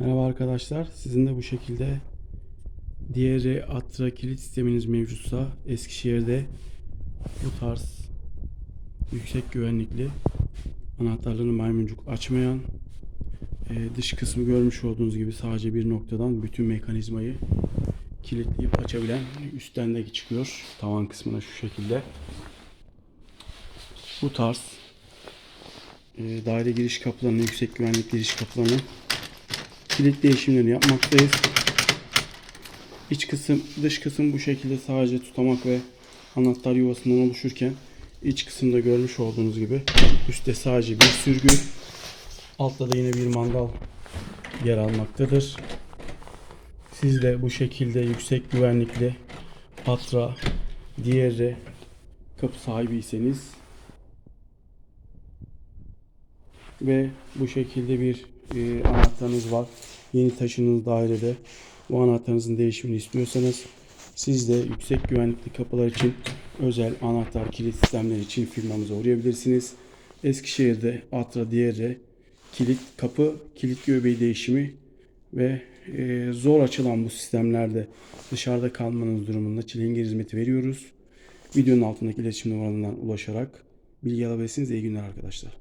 Merhaba arkadaşlar. Sizin de bu şekilde diğeri Atra kilit sisteminiz mevcutsa Eskişehir'de bu tarz yüksek güvenlikli anahtarlarını maymuncuk açmayan e, dış kısmı görmüş olduğunuz gibi sadece bir noktadan bütün mekanizmayı kilitleyip açabilen üstten de çıkıyor tavan kısmına şu şekilde. Bu tarz e, daire giriş kapılarını, yüksek güvenlik giriş kapılarını kilit değişimlerini yapmaktayız. İç kısım, dış kısım bu şekilde sadece tutamak ve anahtar yuvasından oluşurken iç kısımda görmüş olduğunuz gibi üstte sadece bir sürgü, altta da yine bir mandal yer almaktadır. Siz de bu şekilde yüksek güvenlikli Patra, diğeri kapı sahibiyseniz ve bu şekilde bir e, anahtarınız var. Yeni taşınız dairede bu anahtarınızın değişimini istiyorsanız siz de yüksek güvenlikli kapılar için özel anahtar kilit sistemleri için firmamıza uğrayabilirsiniz. Eskişehir'de Atra Diğer'e kilit kapı, kilit göbeği değişimi ve e, zor açılan bu sistemlerde dışarıda kalmanız durumunda çilingir hizmeti veriyoruz. Videonun altındaki iletişim numaralarından ulaşarak bilgi alabilirsiniz. İyi günler arkadaşlar.